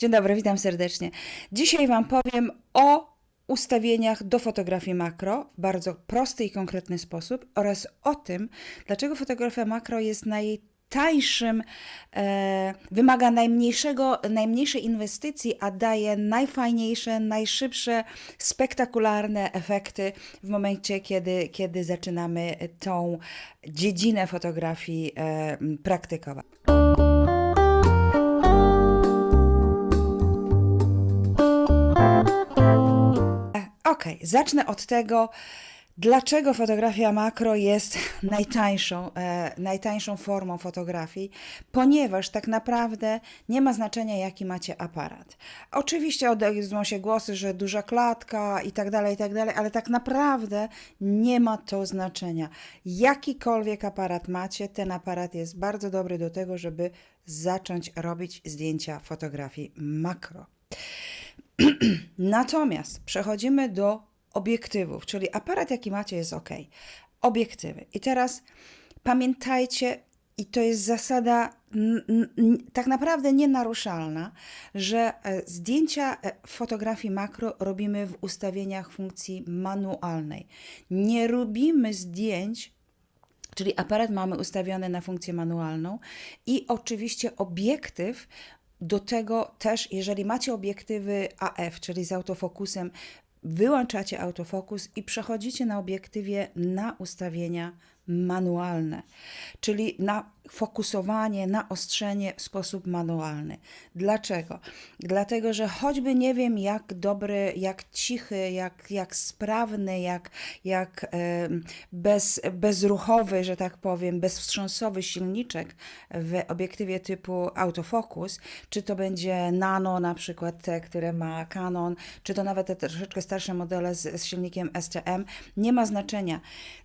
Dzień dobry, witam serdecznie. Dzisiaj Wam powiem o ustawieniach do fotografii makro w bardzo prosty i konkretny sposób oraz o tym, dlaczego fotografia makro jest najtańszym, e, wymaga najmniejszego, najmniejszej inwestycji, a daje najfajniejsze, najszybsze, spektakularne efekty w momencie, kiedy, kiedy zaczynamy tą dziedzinę fotografii e, praktykować. Okej, zacznę od tego, dlaczego fotografia makro jest najtańszą, e, najtańszą formą fotografii, ponieważ tak naprawdę nie ma znaczenia, jaki macie aparat. Oczywiście odezwą się głosy, że duża klatka i tak dalej, i tak dalej, ale tak naprawdę nie ma to znaczenia. Jakikolwiek aparat macie, ten aparat jest bardzo dobry do tego, żeby zacząć robić zdjęcia fotografii makro. Natomiast przechodzimy do obiektywów, czyli aparat, jaki macie, jest ok. Obiektywy. I teraz pamiętajcie, i to jest zasada tak naprawdę nienaruszalna, że e, zdjęcia e, fotografii makro robimy w ustawieniach funkcji manualnej. Nie robimy zdjęć Czyli aparat mamy ustawiony na funkcję manualną i oczywiście obiektyw do tego też, jeżeli macie obiektywy AF, czyli z autofokusem, wyłączacie autofokus i przechodzicie na obiektywie na ustawienia manualne, czyli na fokusowanie, na ostrzenie w sposób manualny. Dlaczego? Dlatego, że choćby nie wiem, jak dobry, jak cichy, jak, jak sprawny, jak, jak bez, bezruchowy, że tak powiem, bezwstrząsowy silniczek w obiektywie typu autofokus, czy to będzie nano na przykład te, które ma Canon, czy to nawet te troszeczkę starsze modele z, z silnikiem STM, nie ma znaczenia.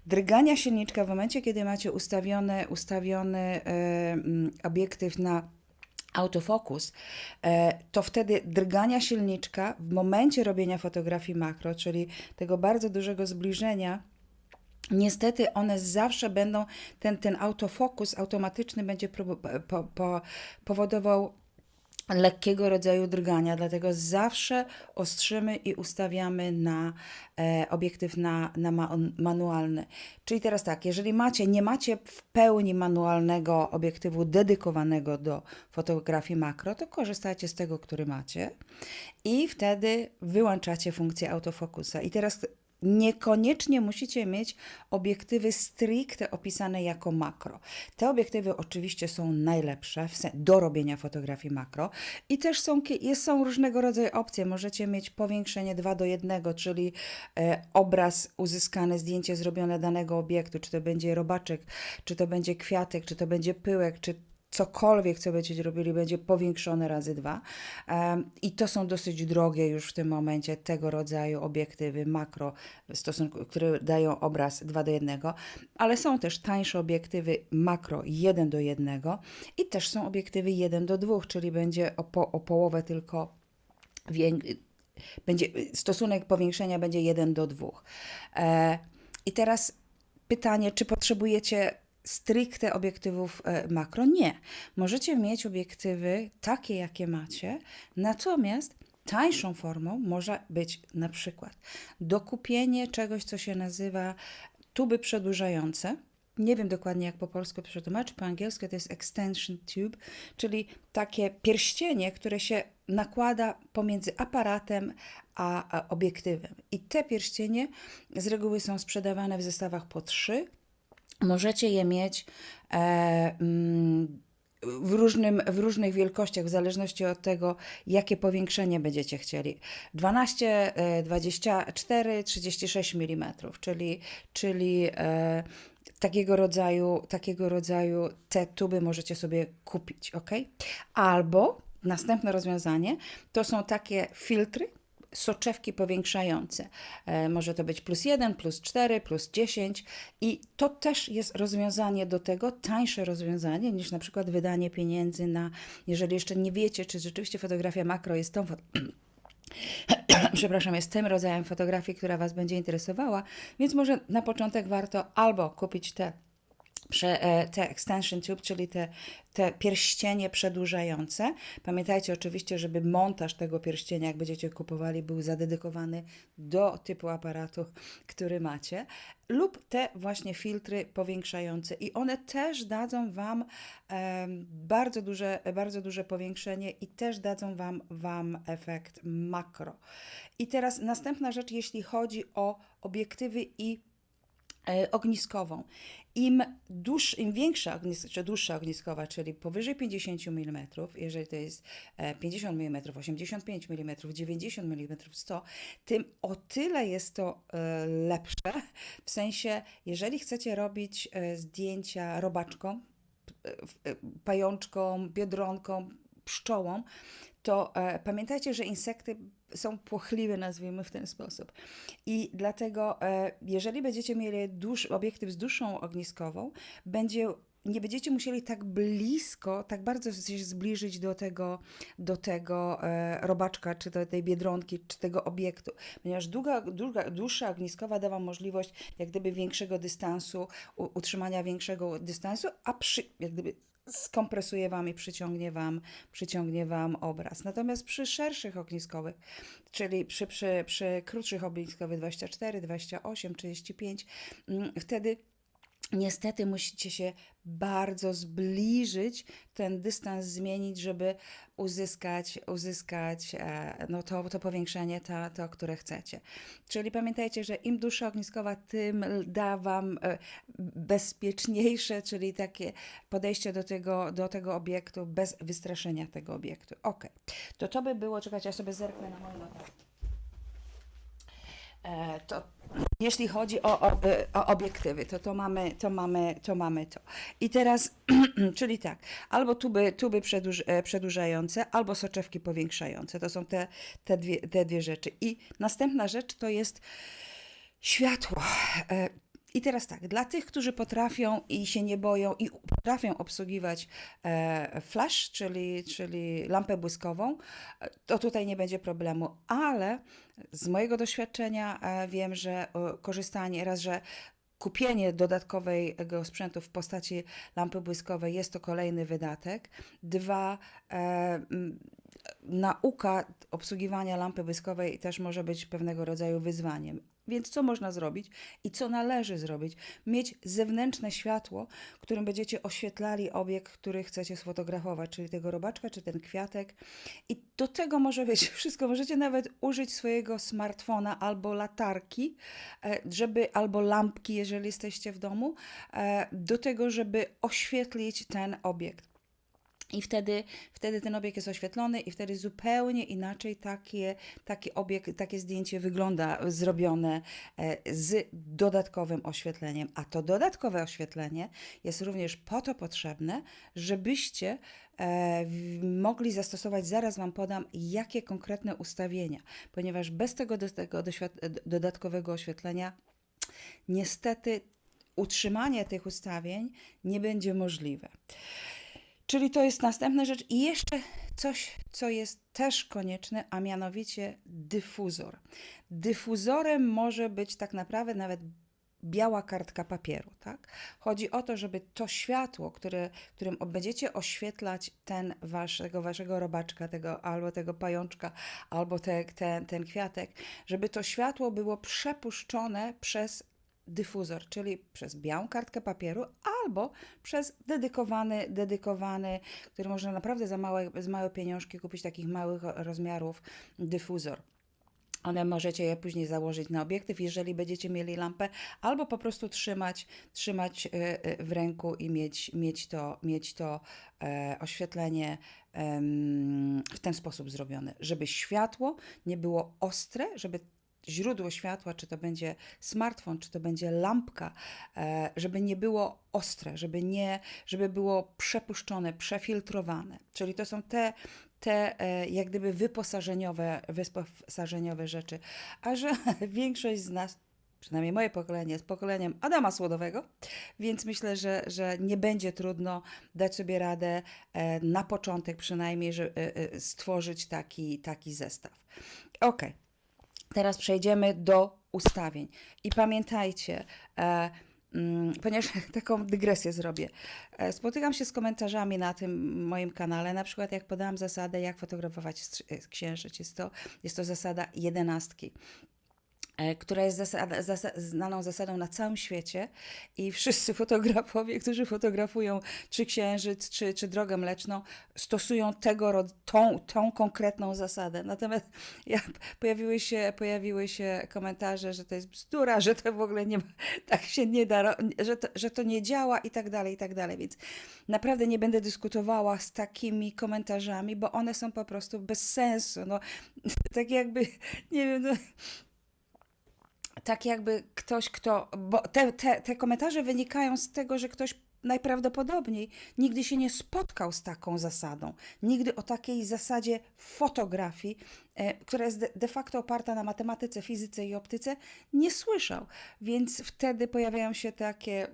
Drgania silniczka w momencie, kiedy macie ustawiony, ustawiony e, obiektyw na autofokus, e, to wtedy drgania silniczka w momencie robienia fotografii makro, czyli tego bardzo dużego zbliżenia, Niestety one zawsze będą, ten, ten autofokus automatyczny będzie po, po, powodował lekkiego rodzaju drgania, dlatego zawsze ostrzymy i ustawiamy na e, obiektyw na, na ma, manualny. Czyli teraz tak, jeżeli macie, nie macie w pełni manualnego obiektywu dedykowanego do fotografii makro, to korzystajcie z tego, który macie i wtedy wyłączacie funkcję autofokusa. I teraz Niekoniecznie musicie mieć obiektywy stricte opisane jako makro. Te obiektywy oczywiście są najlepsze do robienia fotografii makro i też są, są różnego rodzaju opcje. Możecie mieć powiększenie 2 do 1, czyli e, obraz uzyskany, zdjęcie zrobione danego obiektu, czy to będzie robaczek, czy to będzie kwiatek, czy to będzie pyłek, czy cokolwiek, co będziecie robili, będzie powiększone razy dwa. I to są dosyć drogie już w tym momencie tego rodzaju obiektywy makro, stosunku, które dają obraz 2 do 1, ale są też tańsze obiektywy makro 1 do 1 i też są obiektywy 1 do 2, czyli będzie o, po, o połowę tylko będzie stosunek powiększenia będzie 1 do 2. E, I teraz pytanie, czy potrzebujecie stricte obiektywów e, makro? Nie. Możecie mieć obiektywy takie, jakie macie, natomiast tańszą formą może być na przykład dokupienie czegoś, co się nazywa tuby przedłużające. Nie wiem dokładnie, jak po polsku przetłumaczyć, po angielsku to jest extension tube, czyli takie pierścienie, które się nakłada pomiędzy aparatem a, obiektywem. I te pierścienie z reguły są sprzedawane w zestawach po trzy. Możecie je mieć e, mm, w, różnym, w różnych wielkościach, w zależności od tego, jakie powiększenie będziecie chcieli. 12, e, 24, 36 mm, czyli, czyli e, takiego rodzaju, takiego rodzaju te tuby możecie sobie kupić, ok? Albo następne rozwiązanie to są takie filtry, soczewki powiększające. E, może to być plus 1, plus 4, plus 10 i to też jest rozwiązanie do tego, tańsze rozwiązanie niż na przykład wydanie pieniędzy na, jeżeli jeszcze nie wiecie, czy rzeczywiście fotografia makro jest tą przepraszam, jest tym rodzajem fotografii, która Was będzie interesowała, więc może na początek warto albo kupić te te extension tube, czyli te, te pierścienie przedłużające. Pamiętajcie oczywiście, żeby montaż tego pierścienia, jak będziecie kupowali, był zadedykowany do typu aparatu, który macie. Lub te właśnie filtry powiększające i one też dadzą Wam em, bardzo, duże, bardzo duże powiększenie i też dadzą Wam, wam efekt makro. I teraz następna rzecz, jeśli chodzi o obiektywy i e, ogniskową. Im, dłuż, im większa ognis, czy dłuższa ogniskowa, czyli powyżej 50 mm, jeżeli to jest e, 50 mm, 85 mm, 90 mm, 100, tym o tyle jest to e, lepsze, w sensie, jeżeli chcecie robić e, zdjęcia robaczką, e, pajączką, biedronką, pszczołą, to pamiętajcie, że insekty są płochliwe, nazwijmy w ten sposób. I dlatego, e, jeżeli będziecie mieli dłuż, obiektyw z dłuższą ogniskową, będzie nie będziecie musieli tak blisko, tak bardzo się zbliżyć do tego, do tego e, robaczka, czy do tej biedronki, czy tego obiektu, ponieważ długa, długa, dłuższa ogniskowa da Wam możliwość jak gdyby większego dystansu, utrzymania większego dystansu, a przy, jak gdyby skompresuje Wam i przyciągnie Wam, przyciągnie wam obraz. Natomiast przy szerszych ogniskowych, czyli przy, przy, przy krótszych ogniskowych 24, 28, 35, mm, wtedy Niestety musicie się bardzo zbliżyć, ten dystans zmienić, żeby uzyskać, uzyskać e, no to, to powiększenie, to, to, które chcecie. Czyli pamiętajcie, że im dłuższa ogniskowa, tym da Wam e, bezpieczniejsze, czyli takie podejście do tego, do tego obiektu bez wystraszenia tego obiektu. Ok, to to by było, czekajcie, ja sobie zerknę na moje notatki. E, to jeśli chodzi o, o, e, o obiektywy, to to mamy, to mamy, to mamy to. I teraz, czyli tak, albo tuby, tuby przedłuż, e, przedłużające, albo soczewki powiększające. To są te, te, dwie, te dwie rzeczy. I następna rzecz to jest światło. I teraz tak, dla tych, którzy potrafią i się nie boją i potrafią obsługiwać e, flash, czyli, czyli lampę błyskową, e, to tutaj nie będzie problemu, ale z mojego doświadczenia e, wiem, że korzystanie raz, że kupienie dodatkowego sprzętu w postaci lampy błyskowej jest to kolejny wydatek. Dwa, e, nauka obsługiwania lampy błyskowej też może być pewnego rodzaju wyzwaniem. Więc co można zrobić i co należy zrobić? Mieć zewnętrzne światło, którym będziecie oświetlali obiekt, który chcecie sfotografować, czyli tego robaczka, czy ten kwiatek. I do tego może być wszystko. Możecie nawet użyć swojego smartfona albo latarki, e, żeby, albo lampki, jeżeli jesteście w domu, e, do tego, żeby oświetlić ten obiekt. I wtedy, wtedy ten obiekt jest oświetlony i wtedy zupełnie inaczej takie, taki obiekt, takie zdjęcie wygląda zrobione e, z dodatkowym oświetleniem. A to dodatkowe oświetlenie jest również po to potrzebne, żebyście e, mogli zastosować, zaraz Wam podam, jakie konkretne ustawienia, ponieważ bez tego, do, tego dodatkowego oświetlenia niestety utrzymanie tych ustawień nie będzie możliwe. Czyli to jest następna rzecz. I jeszcze coś, co jest też konieczne, a mianowicie dyfuzor. Dyfuzorem może być tak naprawdę nawet biała kartka papieru. Tak? Chodzi o to, żeby to światło, które, którym będziecie oświetlać ten waszego, waszego robaczka, tego, albo tego pajączka, albo te, ten, ten kwiatek, żeby to światło było przepuszczone przez dyfuzor, czyli przez białą kartkę papieru albo przez dedykowany, dedykowany, który można naprawdę za małe, za małe pieniążki kupić takich małych rozmiarów dyfuzor. One możecie je później założyć na obiektyw, jeżeli będziecie mieli lampę, albo po prostu trzymać, trzymać e, e, w ręku i mieć, mieć to, mieć to e, oświetlenie w ten sposób zrobione, żeby światło nie było ostre, żeby źródło światła, czy to będzie smartfon, czy to będzie lampka, e, żeby nie było ostre, żeby, nie, żeby było przepuszczone, przefiltrowane. Czyli to są te, te e, jak gdyby wyposażeniowe, wyposażeniowe rzeczy. A że większość z nas przynajmniej moje pokolenie jest pokoleniem Adama Słodowego, więc myślę, że, że nie będzie trudno dać sobie radę e, na początek przynajmniej, że, stworzyć taki, taki zestaw. Okej. Teraz przejdziemy do ustawień. I pamiętajcie, e, mm, ponieważ taką dygresję zrobię. E, Spotykam się z komentarzami na tym moim kanale, na przykład jak podałam zasadę, jak fotografować e, księżyc. Jest to, jest to zasada jedenastki która jest zasada, zasa, znaną zasadą na całym świecie i wszyscy fotografowie, którzy fotografują czy księżyc, czy, czy drogę mleczną, stosują tego, tą, tą konkretną zasadę. Natomiast ja, pojawiły, się, pojawiły się komentarze, że to jest bzdura, że to w ogóle nie tak się nie da, że to, że to nie działa i tak dalej, i tak dalej. Więc naprawdę nie będę dyskutowała z takimi komentarzami, bo one są po prostu bez sensu. No, tak jakby, nie wiem, no, tak jakby ktoś, kto. Bo te, te, te komentarze wynikają z tego, że ktoś najprawdopodobniej nigdy się nie spotkał z taką zasadą. Nigdy o takiej zasadzie fotografii, która jest de, facto oparta na matematyce, fizyce i optyce, nie słyszał. Więc wtedy pojawiają się takie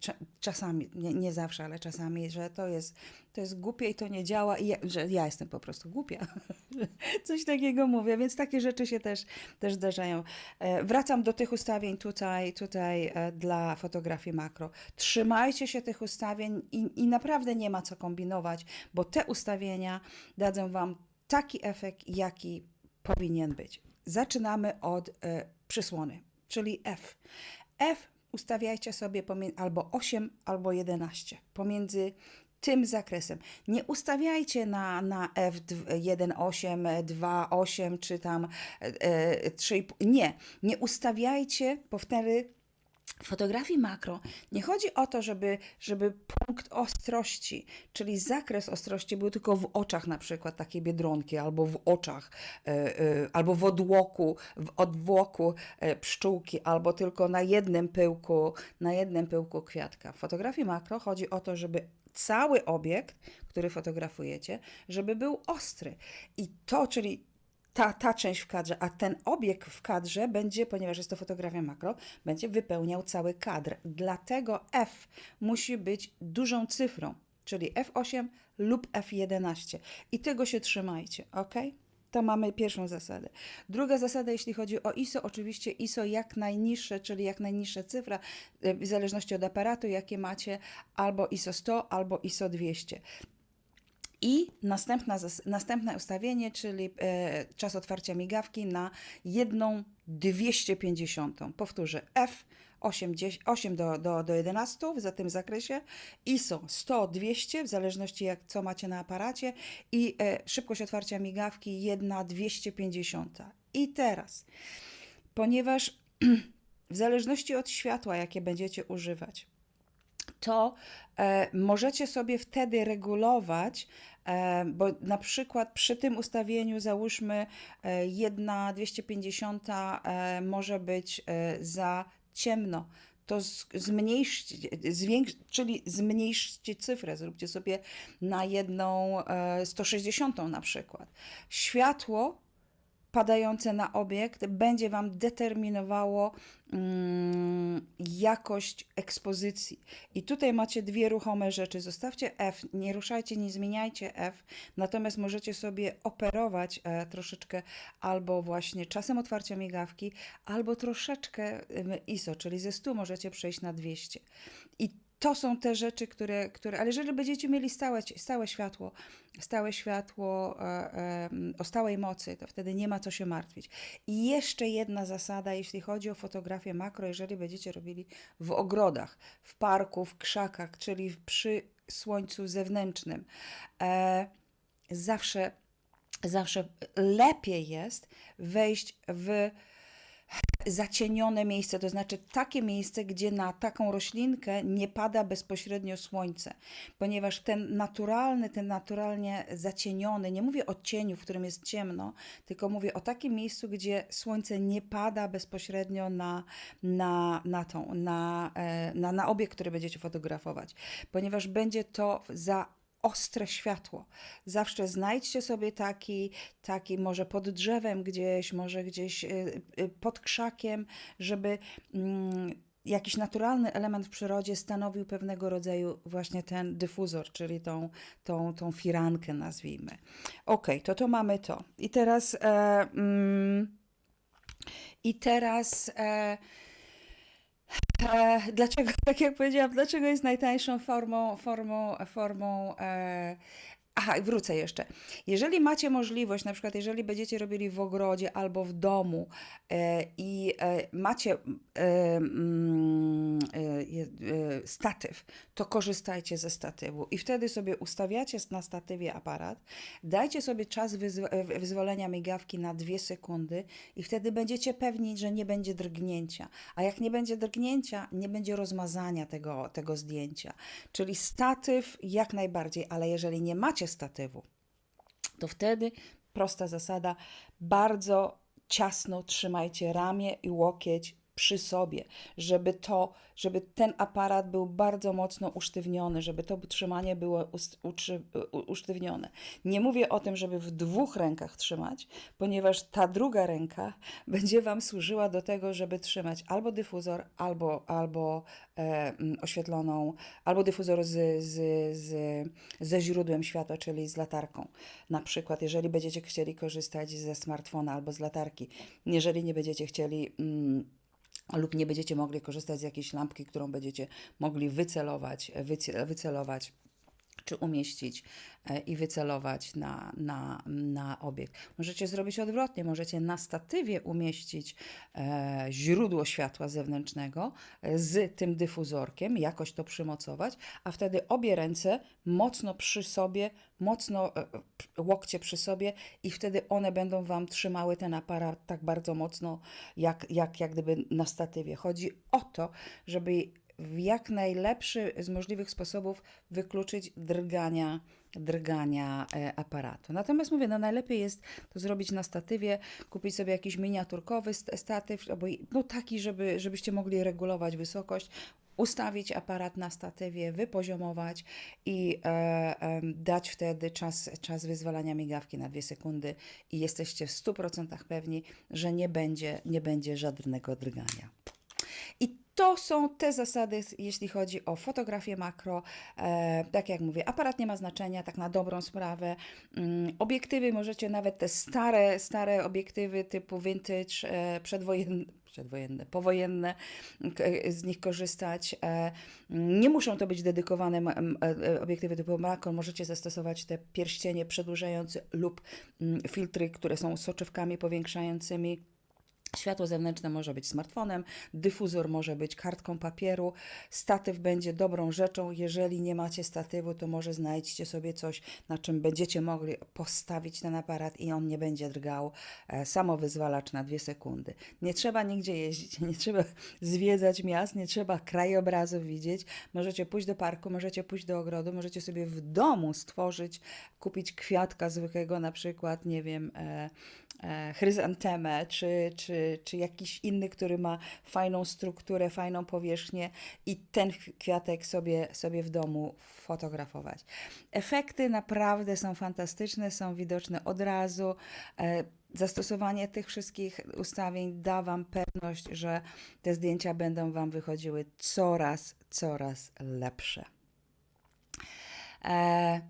cza- czasami, nie, nie zawsze, ale czasami, że to jest, to jest głupie i to nie działa, i ja, że ja jestem po prostu głupia. Coś takiego mówię, więc takie rzeczy się też, też zdarzają. E, Wracam do tych ustawień tutaj, tutaj e, dla fotografii makro. Trzymajcie się tych ustawień i, i naprawdę nie ma co kombinować, bo te ustawienia dadzą Wam taki efekt, jaki powinien być. Zaczynamy od e, przysłony, czyli F. F ustawiajcie sobie albo 8, albo 11 pomiędzy tym zakresem. Nie ustawiajcie na, na F1.8, 2.8 czy tam e, e, 3,5. Nie, nie ustawiajcie, bo wtedy w fotografii makro nie chodzi o to, żeby, żeby punkt ostrości, czyli zakres ostrości był tylko w oczach na przykład takiej biedronki, albo w oczach, e, e, albo w odłoku, w odwłoku e, pszczółki, albo tylko na jednym pyłku, na jednym pyłku kwiatka. W fotografii makro chodzi o to, żeby cały obiekt, który fotografujecie, żeby był ostry. I to, czyli ta, ta część w kadrze, a ten obiekt w kadrze będzie, ponieważ jest to fotografia makro, będzie wypełniał cały kadr. Dlatego F musi być dużą cyfrą, czyli F8 lub F11. I tego się trzymajcie, ok? To mamy pierwszą zasadę. Druga zasada, jeśli chodzi o ISO, oczywiście ISO jak najniższe, czyli jak najniższa cyfra, e, w zależności od aparatu, jakie macie, albo ISO 100, albo ISO 200. I następna, następne ustawienie, czyli e, czas otwarcia migawki na jedną 250. Powtórzę, F 8, 10, 8 do, do, do 11 w tym zakresie, ISO 100, 200 w zależności jak co macie na aparacie i e, szybkość otwarcia migawki 1 250. I teraz, ponieważ w zależności od światła, jakie będziecie używać, to e, możecie sobie wtedy regulować, e, bo na przykład przy tym ustawieniu załóżmy e, 1 250 e, może być za ciemno. To zmniejszcie, zwiększ, czyli zmniejszcie cyfrę, zróbcie sobie na jedną e, 160 na przykład. Światło padające na obiekt będzie Wam determinowało mm, jakość ekspozycji. I tutaj macie dwie ruchome rzeczy. Zostawcie F, nie ruszajcie, nie zmieniajcie F, natomiast możecie sobie operować e, troszeczkę albo właśnie czasem otwarcia migawki, albo troszeczkę ISO, czyli ze 100 możecie przejść na 200. I to są te rzeczy, które, które ale jeżeli będziecie mieli stałe, stałe światło, stałe światło e, e, o stałej mocy, to wtedy nie ma co się martwić. I jeszcze jedna zasada, jeśli chodzi o fotografię makro, jeżeli będziecie robili w ogrodach, w parku, w krzakach, czyli przy słońcu zewnętrznym, e, zawsze, zawsze lepiej jest wejść w zacienione miejsce, to znaczy takie miejsce, gdzie na taką roślinkę nie pada bezpośrednio słońce, ponieważ ten naturalny, ten naturalnie zacieniony, nie mówię o cieniu, w którym jest ciemno, tylko mówię o takim miejscu, gdzie słońce nie pada bezpośrednio na, na, na tą, na, e, na, na obiekt, który będziecie fotografować, ponieważ będzie to za ostre światło. Zawsze znajdźcie sobie taki, taki może pod drzewem gdzieś, może gdzieś y, y, pod krzakiem, żeby mm, jakiś naturalny element w przyrodzie stanowił pewnego rodzaju właśnie ten dyfuzor, czyli tą, tą, tą firankę nazwijmy. Ok, to to mamy to. I teraz e, mm, i teraz e, E, dlaczego, tak jak powiedziałam, dlaczego jest najtańszą formą, formą, formą e, Aha, wrócę jeszcze. Jeżeli macie możliwość, na przykład jeżeli będziecie robili w ogrodzie albo w domu e, i e, macie e, mm, statyw, to korzystajcie ze statywu i wtedy sobie ustawiacie na statywie aparat, dajcie sobie czas wyzw- wyzwolenia migawki na dwie sekundy i wtedy będziecie pewni, że nie będzie drgnięcia. A jak nie będzie drgnięcia, nie będzie rozmazania tego, tego zdjęcia. Czyli statyw jak najbardziej, ale jeżeli nie macie statywu, to wtedy prosta zasada, bardzo ciasno trzymajcie ramię i łokieć przy sobie, żeby to, żeby ten aparat był bardzo mocno usztywniony, żeby to trzymanie było usztywnione. Nie mówię o tym, żeby w dwóch rękach trzymać, ponieważ ta druga ręka będzie Wam służyła do tego, żeby trzymać albo dyfuzor, albo, albo e, mm, oświetloną, albo dyfuzor z, z, z, ze źródłem światła, czyli z latarką. Na przykład, jeżeli będziecie chcieli korzystać ze smartfona albo z latarki, jeżeli nie będziecie chcieli. Mm, lub nie będziecie mogli korzystać z jakiejś lampki, którą będziecie mogli wycelować, wyce- wycelować czy umieścić e, i wycelować na, na, na obiekt. Możecie zrobić odwrotnie, możecie na statywie umieścić e, źródło światła zewnętrznego e, z tym dyfuzorkiem, jakoś to przymocować, a wtedy obie ręce mocno przy sobie, mocno łokcie przy sobie i wtedy one będą Wam trzymały ten aparat tak bardzo mocno, jak, jak, jak gdyby na statywie. Chodzi o to, żeby w jak najlepszy z możliwych sposobów wykluczyć drgania, drgania e, aparatu. Natomiast mówię, no najlepiej jest to zrobić na statywie, kupić sobie jakiś miniaturkowy st- statyw, albo no taki, żeby, żebyście mogli regulować wysokość, ustawić aparat na statywie, wypoziomować i e, e, dać wtedy czas, czas wyzwalania migawki na dwie sekundy i jesteście w 100% pewni, że nie będzie, nie będzie żadnego drgania. To są te zasady, jeśli chodzi o fotografię makro. E, tak jak mówię, aparat nie ma znaczenia, tak na dobrą sprawę. Mm, obiektywy możecie nawet te stare, stare obiektywy typu vintage, e, przedwojenne, przedwojenne, powojenne, e, z nich korzystać. E, nie muszą to być dedykowane obiektywy typu makro. Możecie zastosować te pierścienie przedłużające lub mm, filtry, które są soczewkami powiększającymi. Światło zewnętrzne może być smartfonem, dyfuzor może być kartką papieru, statyw będzie dobrą rzeczą. Jeżeli nie macie statywu, to może znajdźcie sobie coś, na czym będziecie mogli postawić ten aparat i on nie będzie drgał. E, Samowyzwalacz na dwie sekundy. Nie trzeba nigdzie jeździć, nie trzeba zwiedzać miast, nie trzeba krajobrazów widzieć. Możecie pójść do parku, możecie pójść do ogrodu, możecie sobie w domu stworzyć, kupić kwiatka zwykłego, na przykład, nie wiem, e, chryzantemę, czy, czy, czy jakiś inny, który ma fajną strukturę, fajną powierzchnię i ten kwiatek sobie, sobie w domu fotografować. Efekty naprawdę są fantastyczne, są widoczne od razu. E, Zastosowanie tych wszystkich ustawień da Wam pewność, że te zdjęcia będą Wam wychodziły coraz, coraz lepsze. E,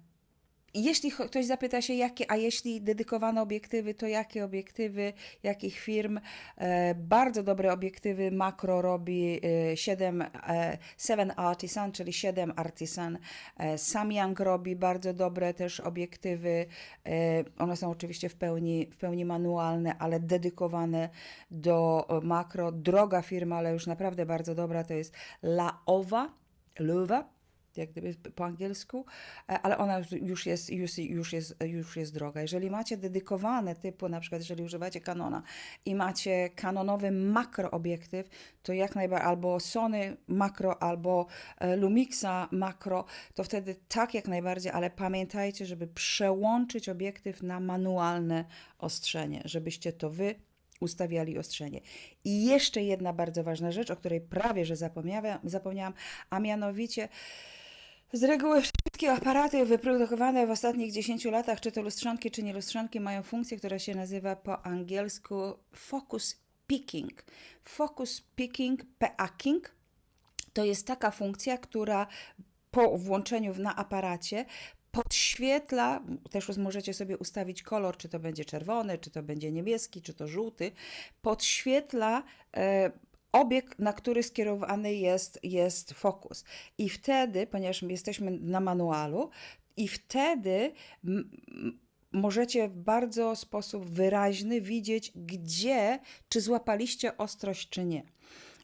jeśli ktoś zapyta się, jakie, a jeśli dedykowane obiektywy, to jakie obiektywy, jakich firm? E, bardzo dobre obiektywy makro robi e, 7, e, 7 Artisan, czyli 7 Artisan. E, Samyang robi bardzo dobre też obiektywy. E, one są oczywiście w pełni, w pełni manualne, ale dedykowane do e, makro. Droga firma, ale już naprawdę bardzo dobra, to jest Laowa, Luwa jak gdyby po angielsku, e, ale ona już- jest, już, już, jest, już jest droga. Jeżeli macie dedykowane typu, na przykład jeżeli używacie Canona i macie kanonowy makroobiektyw, to jak najbardziej, albo Sony makro, albo e, Lumixa makro, to wtedy tak jak najbardziej, ale pamiętajcie, żeby przełączyć obiektyw na manualne ostrzenie, żebyście to wy ustawiali ostrzenie. I jeszcze jedna bardzo ważna rzecz, o której prawie że zapomniałam, zapomniałam a mianowicie z reguły wszystkie aparaty wyprodukowane w ostatnich 10 latach, czy to lustrzanki, czy nie lustrzanki, mają funkcję, która się nazywa po angielsku focus picking. Focus picking, PA-king, to jest taka funkcja, która po włączeniu na aparacie podświetla, też możecie sobie ustawić kolor, czy to będzie czerwony, czy to będzie niebieski, czy to żółty, podświetla e, obiekt, na który skierowany jest, jest fokus. I wtedy, ponieważ my jesteśmy na manualu, i wtedy możecie w bardzo sposób wyraźny widzieć, gdzie, czy złapaliście ostrość, czy nie.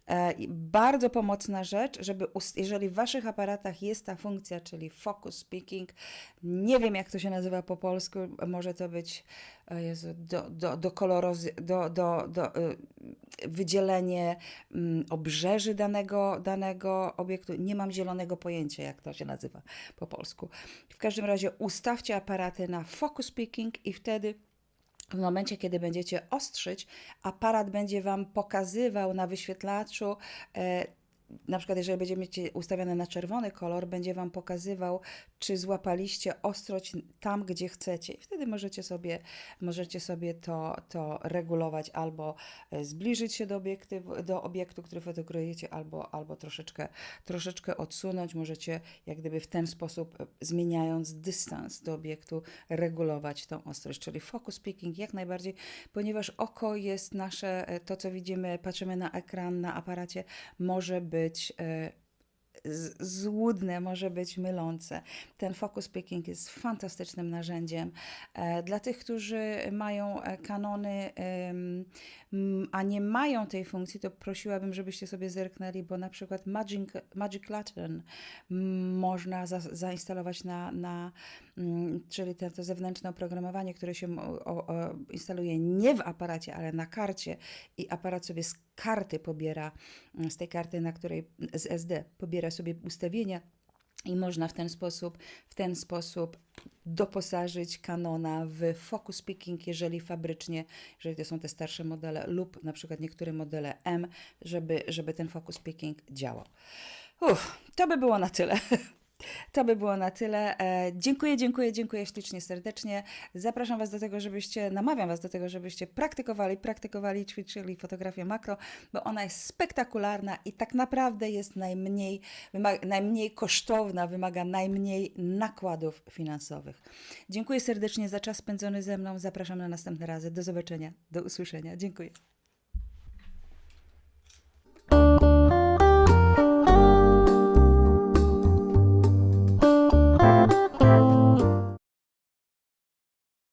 E, Bardzo pomocna rzecz, żeby jeżeli w waszych aparatach jest ta funkcja, czyli focus speaking, nie wiem jak to się nazywa po polsku, może to być o Jezu, do, do, do kolorozy, do, do, do, y, wydzielenie mm, obrzeży danego, danego obiektu. Nie mam zielonego pojęcia, jak to się nazywa po polsku. W każdym razie ustawcie aparaty na focus speaking i wtedy w momencie, kiedy będziecie ostrzyć, aparat będzie Wam pokazywał na wyświetlaczu, e, na przykład jeżeli będziecie mieć ustawione na czerwony kolor, będzie Wam pokazywał, czy złapaliście ostrość tam, gdzie chcecie. I wtedy możecie sobie, możecie sobie to, to regulować albo e, zbliżyć się do, obiektywu, do obiektu, który fotografujecie, albo, albo troszeczkę, troszeczkę odsunąć. Możecie jak gdyby w ten sposób, e, zmieniając dystans do obiektu, regulować tą ostrość, czyli focus picking jak najbardziej, ponieważ oko jest nasze, e, to co widzimy, patrzymy na ekran, na aparacie, może być e, z- złudne, może być mylące. Ten focus picking jest fantastycznym narzędziem. E, Dla tych, którzy mają e, kanony, a nie mają tej funkcji, to prosiłabym, żebyście sobie zerknęli, bo na przykład Magic, Magic Lantern można za, zainstalować na, na czyli te, to zewnętrzne oprogramowanie, które się o, o, o, instaluje nie w aparacie, ale na karcie i aparat sobie z karty pobiera, mm, z tej karty, na której z SD pobiera sobie ustawienia i można w ten sposób, w ten sposób doposażyć Canona w focus picking, jeżeli fabrycznie, jeżeli to są te starsze modele lub na przykład niektóre modele M, żeby, żeby ten focus picking działał. Uff, to by było na tyle. To by było na tyle. E, dziękuję, dziękuję, dziękuję ślicznie, serdecznie. Zapraszam Was do tego, żebyście, namawiam Was do tego, żebyście praktykowali, praktykowali, ćwiczyli fotografię makro, bo ona jest spektakularna i tak naprawdę jest najmniej, najmniej kosztowna, wymaga najmniej nakładów finansowych. Dziękuję serdecznie za czas spędzony ze mną. Zapraszam na następne razy. Do zobaczenia, do usłyszenia. Dziękuję.